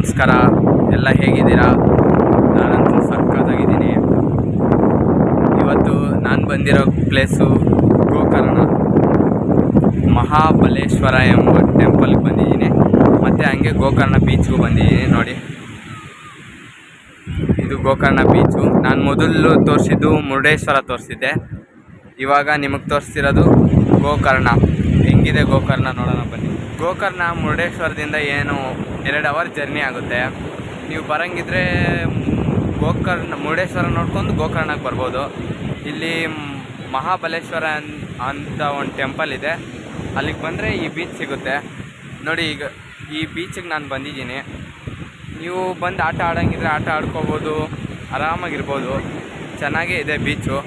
ನಮಸ್ಕಾರ. ಎಲ್ಲ ಹೇಗಿದ್ದೀರಾ? ನಾನಂತೂ ಸಕ್ಕತ್ತಾಗಿದ್ದೀನಿ ಇವತ್ತು ನಾನು ಬಂದಿರೋ ಪ್ಲೇಸು ಗೋಕರ್ಣ. ಮಹಾಬಲೇಶ್ವರ ಎಂಬ ಟೆಂಪಲ್ಗೆ ಬಂದಿದ್ದೀನಿ. ಮತ್ತು ಹಂಗೆ ಗೋಕರ್ಣ ಬೀಚ್ಗೂ ಬಂದಿದ್ದೀನಿ ನೋಡಿ. ಇದು ಗೋಕರ್ಣ ಬೀಚು ನಾನು ಮೊದಲು ತೋರಿಸಿದ್ದು ಮುರುಡೇಶ್ವರ ತೋರಿಸಿದ್ದೆ. ಇವಾಗ ನಿಮಗೆ ತೋರಿಸ್ತಿರೋದು ಗೋಕರ್ಣ. ಹೆಂಗಿದೆ ಗೋಕರ್ಣ ನೋಡೋಣ ಬನ್ನಿ. ಗೋಕರ್ಣ ಮುರುಡೇಶ್ವರದಿಂದ ಏನು ಎರಡು ಅವರ್ ಜರ್ನಿ ಆಗುತ್ತೆ. ನೀವು ಬರೋಂಗಿದ್ರೆ ಗೋಕರ್ಣ, ಮುರುಡೇಶ್ವರ ನೋಡ್ಕೊಂಡು ಗೋಕರ್ಣಕ್ಕೆ ಬರ್ಬೋದು. ಇಲ್ಲಿ ಮಹಾಬಲೇಶ್ವರ ಅಂತ ಒಂದು ಟೆಂಪಲ್ ಇದೆ. ಅಲ್ಲಿಗೆ ಬಂದರೆ ಈ ಬೀಚ್ ಸಿಗುತ್ತೆ. ನೋಡಿ ಈಗ ಈ ಬೀಚಿಗೆ ನಾನು ಬಂದಿದ್ದೀನಿ. ನೀವು ಬಂದು ಆಟ ಆಡೋಂಗಿದ್ರೆ ಆಟ ಆಡ್ಕೋಬೋದು, ಆರಾಮಾಗಿರ್ಬೋದು. ಚೆನ್ನಾಗೇ ಇದೆ ಬೀಚು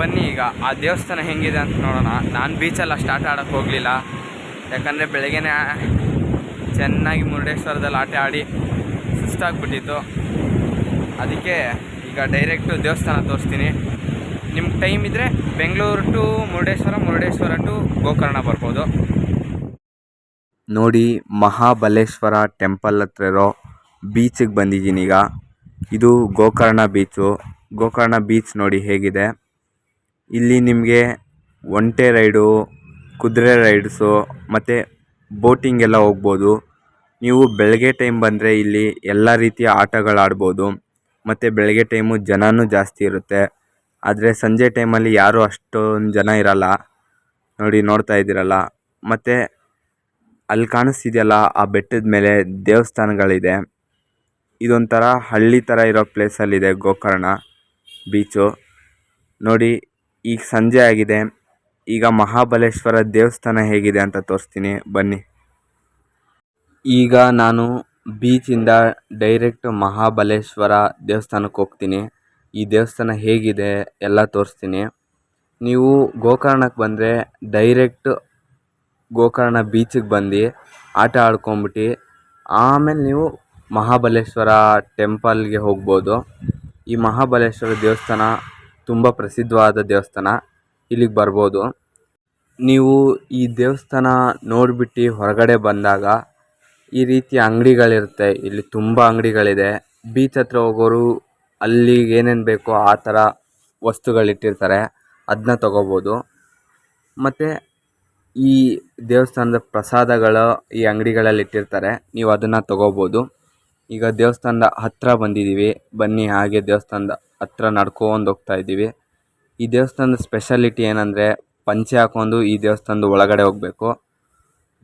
ಬನ್ನಿ ಈಗ, ಆ ದೇವಸ್ಥಾನ ಹೆಂಗಿದೆ ಅಂತ ನೋಡೋಣ. ನಾನು ಬೀಚಲ್ಲಿ ಅಷ್ಟು ಆಟ ಆಡೋಕ್ಕೆ ಹೋಗಲಿಲ್ಲ. ಯಾಕಂದರೆ ಬೆಳಗ್ಗೆನೇ ಚೆನ್ನಾಗಿ ಮುರುಡೇಶ್ವರದಲ್ಲಿ ಆಟ ಆಡಿ ಸುಸ್ತಾಗ್ಬಿಟ್ಟಿತ್ತು. ಅದಕ್ಕೆ ಈಗ ಡೈರೆಕ್ಟು ದೇವಸ್ಥಾನ ತೋರಿಸ್ತೀನಿ. ನಿಮ್ಮ ಟೈಮ್ ಇದ್ದರೆ ಬೆಂಗಳೂರು ಟು ಮುರುಡೇಶ್ವರ ಮುರುಡೇಶ್ವರ ಟು ಗೋಕರ್ಣ ಬರ್ಬೋದು. ನೋಡಿ, ಮಹಾಬಲೇಶ್ವರ ಟೆಂಪಲ್ ಹತ್ರ ಇರೋ ಬೀಚಿಗೆ ಬಂದಿದ್ದೀನಿ ಈಗ. ಇದು ಗೋಕರ್ಣ ಬೀಚು ಗೋಕರ್ಣ ಬೀಚ್ ನೋಡಿ ಹೇಗಿದೆ. ಇಲ್ಲಿ ನಿಮಗೆ ಒಂಟೆ ರೈಡು, ಕುದುರೆ ರೈಡ್ಸು ಮತ್ತು ಬೋಟಿಂಗ್ ಎಲ್ಲ ಹೋಗ್ಬೋದು. ನೀವು ಬೆಳಗ್ಗೆ ಟೈಮ್ ಬಂದರೆ ಇಲ್ಲಿ ಎಲ್ಲ ರೀತಿಯ ಆಟಗಳು ಆಡ್ಬೋದು. ಮತ್ತು ಬೆಳಗ್ಗೆ ಟೈಮು ಜನನೂ ಜಾಸ್ತಿ ಇರುತ್ತೆ. ಆದರೆ ಸಂಜೆ ಟೈಮಲ್ಲಿ ಯಾರೂ ಅಷ್ಟೊಂದು ಜನ ಇರಲ್ಲ. ನೋಡಿ ನೋಡ್ತಾ ಇದ್ದೀರಲ್ಲ. ಮತ್ತು ಅಲ್ಲಿ ಕಾಣಿಸ್ತಿದೆಯಲ್ಲ ಆ ಬೆಟ್ಟದ ಮೇಲೆ ದೇವಸ್ಥಾನಗಳಿದೆ. ಇದೊಂಥರ ಹಳ್ಳಿ ಥರ ಇರೋ ಪ್ಲೇಸಲ್ಲಿದೆ ಗೋಕರ್ಣ ಬೀಚು ನೋಡಿ ಈಗ ಸಂಜೆ ಆಗಿದೆ. ಈಗ ಮಹಾಬಲೇಶ್ವರ ದೇವಸ್ಥಾನ ಹೇಗಿದೆ ಅಂತ ತೋರಿಸ್ತೀನಿ. ಬನ್ನಿ. ಈಗ ನಾನು ಬೀಚಿಂದ ಡೈರೆಕ್ಟ್ ಮಹಾಬಲೇಶ್ವರ ದೇವಸ್ಥಾನಕ್ಕೆ ಹೋಗ್ತೀನಿ. ಈ ದೇವಸ್ಥಾನ ಹೇಗಿದೆ ಎಲ್ಲ ತೋರಿಸ್ತೀನಿ. ನೀವು ಗೋಕರ್ಣಕ್ಕೆ ಬಂದರೆ ಡೈರೆಕ್ಟ್ ಗೋಕರ್ಣ ಬೀಚಿಗೆ ಬಂದು ಆಟ ಆಡ್ಕೊಂಬಿಟ್ಟು ಆಮೇಲೆ ನೀವು ಮಹಾಬಲೇಶ್ವರ ಟೆಂಪಲ್ಗೆ ಹೋಗ್ಬೋದು. ಈ ಮಹಾಬಲೇಶ್ವರ ದೇವಸ್ಥಾನ ತುಂಬ ಪ್ರಸಿದ್ಧವಾದ ದೇವಸ್ಥಾನ. ಇಲ್ಲಿಗೆ ಬರ್ಬೋದು. ನೀವು ಈ ದೇವಸ್ಥಾನ ನೋಡ್ಬಿಟ್ಟು ಹೊರಗಡೆ ಬಂದಾಗ ಈ ರೀತಿ ಅಂಗಡಿಗಳಿರುತ್ತೆ. ಇಲ್ಲಿ ತುಂಬ ಅಂಗಡಿಗಳಿದೆ. ಬೀಚ್ ಹತ್ರ ಹೋಗೋರು ಅಲ್ಲಿಗೆ ಏನೇನು ಬೇಕೋ ಆ ಥರ ವಸ್ತುಗಳಿಟ್ಟಿರ್ತಾರೆ. ಅದನ್ನ ತಗೋಬೋದು. ಮತ್ತು ಈ ದೇವಸ್ಥಾನದ ಪ್ರಸಾದಗಳು ಈ ಅಂಗಡಿಗಳಲ್ಲಿ ಇಟ್ಟಿರ್ತಾರೆ ನೀವು ಅದನ್ನು ತಗೋಬೋದು. ಈಗ ದೇವಸ್ಥಾನದ ಹತ್ತಿರ ಬಂದಿದ್ದೀವಿ. ಬನ್ನಿ, ಹಾಗೆ ದೇವಸ್ಥಾನದ ಹತ್ತಿರ ನಡ್ಕೊಂಡು ಹೋಗ್ತಾ ಇದ್ದೀವಿ. ಈ ದೇವಸ್ಥಾನದ ಸ್ಪೆಷಾಲಿಟಿ ಏನಂದರೆ ಪಂಚೆ ಹಾಕ್ಕೊಂಡು ಈ ದೇವಸ್ಥಾನದ ಒಳಗಡೆ ಹೋಗಬೇಕು.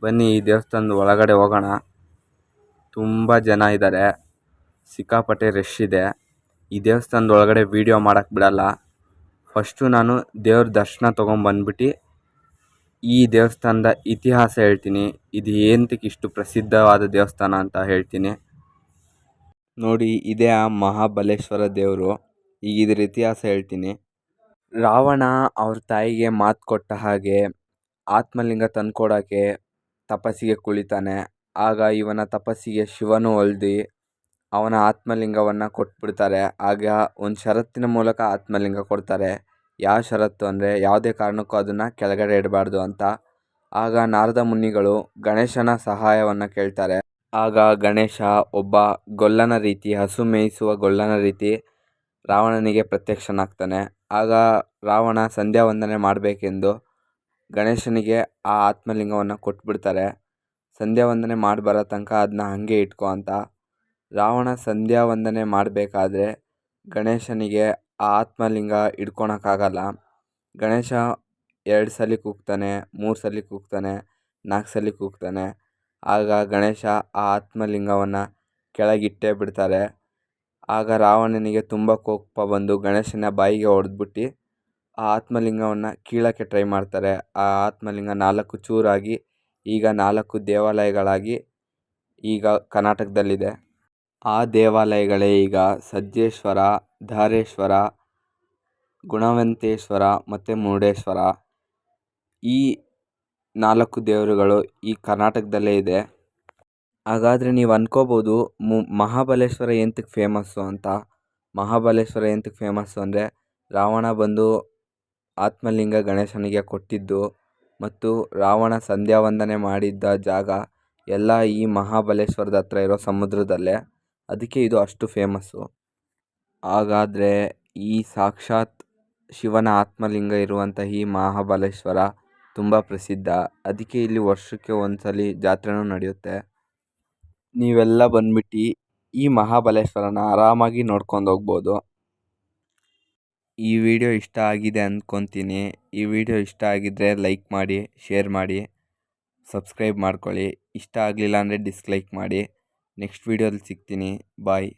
ಬನ್ನಿ, ಈ ದೇವಸ್ಥಾನದ ಒಳಗಡೆ ಹೋಗೋಣ. ತುಂಬ ಜನ ಇದ್ದಾರೆ ಸಿಕ್ಕಾಪಟ್ಟೆ ರಶ್ ಇದೆ. ಈ ದೇವಸ್ಥಾನದ ಒಳಗಡೆ ವೀಡಿಯೋ ಮಾಡೋಕ್ಕೆ ಬಿಡಲ್ಲ. ಫಸ್ಟು ನಾನು ದೇವ್ರ ದರ್ಶನ ತೊಗೊಂಬಂದ್ಬಿಟ್ಟು ಈ ದೇವಸ್ಥಾನದ ಇತಿಹಾಸ ಹೇಳ್ತೀನಿ. ಇದು ಏನಕ್ಕೆ ಇಷ್ಟು ಪ್ರಸಿದ್ಧವಾದ ದೇವಸ್ಥಾನ ಅಂತ ಹೇಳ್ತೀನಿ. ನೋಡಿ, ಇದೇ ಆ ಮಹಾಬಲೇಶ್ವರ ದೇವರು. ಈಗ ಇದ್ರ ಇತಿಹಾಸ ಹೇಳ್ತೀನಿ. ರಾವಣ ಅವ್ರ ತಾಯಿಗೆ ಮಾತು ಕೊಟ್ಟ ಹಾಗೆ ಆತ್ಮಲಿಂಗ ತಂದ್ಕೊಡೋಕ್ಕೆ ತಪಸ್ಸಿಗೆ ಕುಳಿತಾನೆ. ಆಗ ಇವನ ತಪಸ್ಸಿಗೆ ಶಿವನು ಒಲ್ದು ಅವನ ಆತ್ಮಲಿಂಗವನ್ನು ಕೊಟ್ಬಿಡ್ತಾರೆ. ಆಗ ಒಂದು ಷರತ್ತಿನ ಮೂಲಕ ಆತ್ಮಲಿಂಗ ಕೊಡ್ತಾರೆ. ಯಾವ ಷರತ್ತು ಅಂದರೆ ಯಾವುದೇ ಕಾರಣಕ್ಕೂ ಅದನ್ನು ಕೆಳಗಡೆ ಇಡಬಾರ್ದು ಅಂತ. ಆಗ ನಾರದ ಮುನಿಗಳು ಗಣೇಶನ ಸಹಾಯವನ್ನು ಕೇಳ್ತಾರೆ. ಆಗ ಗಣೇಶ ಒಬ್ಬ ಗೊಲ್ಲನ ರೀತಿ, ಹಸು ಮೇಯಿಸುವ ಗೊಲ್ಲನ ರೀತಿ ರಾವಣನಿಗೆ ಪ್ರತ್ಯಕ್ಷನಾಗ್ತಾನೆ. ಆಗ ರಾವಣ ಸಂಧ್ಯಾ ವಂದನೆ ಮಾಡಬೇಕೆಂದು ಗಣೇಶನಿಗೆ ಆ ಆತ್ಮಲಿಂಗವನ್ನು ಕೊಟ್ಬಿಡ್ತಾರೆ. ಸಂಧ್ಯಾ ವಂದನೆ ಮಾಡಿ ಬರೋ ತನಕ ಅದನ್ನ ಹಾಗೆ ಇಟ್ಕೋ ಅಂತ. ರಾವಣ ಸಂಧ್ಯಾ ವಂದನೆ ಮಾಡಬೇಕಾದ್ರೆ ಗಣೇಶನಿಗೆ ಆ ಆತ್ಮಲಿಂಗ ಇಟ್ಕೊಳಕ್ಕಾಗಲ್ಲ ಗಣೇಶ ಎರಡು ಸಲ ಕೂಗ್ತಾನೆ, ಮೂರು ಸಲ ಕೂಗ್ತಾನೆ ನಾಲ್ಕು ಸಲ ಕೂಗ್ತಾನೆ. ಆಗ ಗಣೇಶ ಆ ಆತ್ಮಲಿಂಗವನ್ನು ಕೆಳಗಿಟ್ಟೇ ಬಿಡ್ತಾರೆ. ಆಗ ರಾವಣನಿಗೆ ತುಂಬ ಕೋಪ ಬಂದು ಗಣೇಶನ ಬಾಯಿಗೆ ಹೊಡೆದ್ಬಿಟ್ಟು ಆ ಆತ್ಮಲಿಂಗವನ್ನು ಕೀಳೋಕ್ಕೆ ಟ್ರೈ ಮಾಡ್ತಾರೆ. ಆ ಆತ್ಮಲಿಂಗ ನಾಲ್ಕು ಚೂರಾಗಿ ಈಗ ನಾಲ್ಕು ದೇವಾಲಯಗಳಾಗಿ ಈಗ ಕರ್ನಾಟಕದಲ್ಲಿದೆ. ಆ ದೇವಾಲಯಗಳೇ ಈಗ ಸಜ್ಜೇಶ್ವರ, ಧಾರೇಶ್ವರ, ಗುಣವಂತೇಶ್ವರ ಮತ್ತು ಮುರುಡೇಶ್ವರ. ಈ ನಾಲ್ಕು ದೇವರುಗಳು ಈ ಕರ್ನಾಟಕದಲ್ಲೇ ಇದೆ. ಹಾಗಾದರೆ ನೀವು ಅಂದ್ಕೋಬೋದು ಮು, ಮಹಾಬಲೇಶ್ವರ ಎಂತಕ್ಕೆ ಫೇಮಸ್ಸು ಅಂತ? ಮಹಾಬಲೇಶ್ವರ ಎಂತಕ್ಕೆ ಫೇಮಸ್ಸು ಅಂದರೆ, ರಾವಣ ಬಂದು ಆತ್ಮಲಿಂಗ ಗಣೇಶನಿಗೆ ಕೊಟ್ಟಿದ್ದು ಮತ್ತು ರಾವಣ ಸಂಧ್ಯಾ ವಂದನೆ ಮಾಡಿದ್ದ ಜಾಗ ಎಲ್ಲ ಈ ಮಹಾಬಲೇಶ್ವರದ ಹತ್ರ ಇರೋ ಸಮುದ್ರದಲ್ಲೇ. ಅದಕ್ಕೆ ಇದು ಅಷ್ಟು ಫೇಮಸ್ಸು ಹಾಗಾದರೆ ಈ ಸಾಕ್ಷಾತ್ ಶಿವನ ಆತ್ಮಲಿಂಗ ಇರುವಂಥ ಈ ಮಹಾಬಲೇಶ್ವರ ತುಂಬ ಪ್ರಸಿದ್ಧ. ಅದಕ್ಕೆ ಇಲ್ಲಿ ವರ್ಷಕ್ಕೆ ಒಂದು ಸಲ ಜಾತ್ರೆನೂ ನಡೆಯುತ್ತೆ. ನೀವೆಲ್ಲ ಬಂದ್ಬಿಟ್ಟು ಈ ಮಹಾಬಲೇಶ್ವರನ ಆರಾಮಾಗಿ ನೋಡ್ಕೊಂಡು ಹೋಗ್ಬೋದು. ಈ ವಿಡಿಯೋ ಇಷ್ಟ ಆಗಿದೆ ಅಂದ್ಕೊತೀನಿ ಈ ವಿಡಿಯೋ ಇಷ್ಟ ಆಗಿದ್ದರೆ ಲೈಕ್ ಮಾಡಿ, ಶೇರ್ ಮಾಡಿ, ಸಬ್ಸ್ಕ್ರೈಬ್ ಮಾಡ್ಕೊಳ್ಳಿ. ಇಷ್ಟ ಆಗಲಿಲ್ಲ ಅಂದರೆ ಡಿಸ್ಲೈಕ್ ಮಾಡಿ. ನೆಕ್ಸ್ಟ್ ವಿಡಿಯೋದಲ್ಲಿ ಸಿಗ್ತೀನಿ. ಬಾಯ್.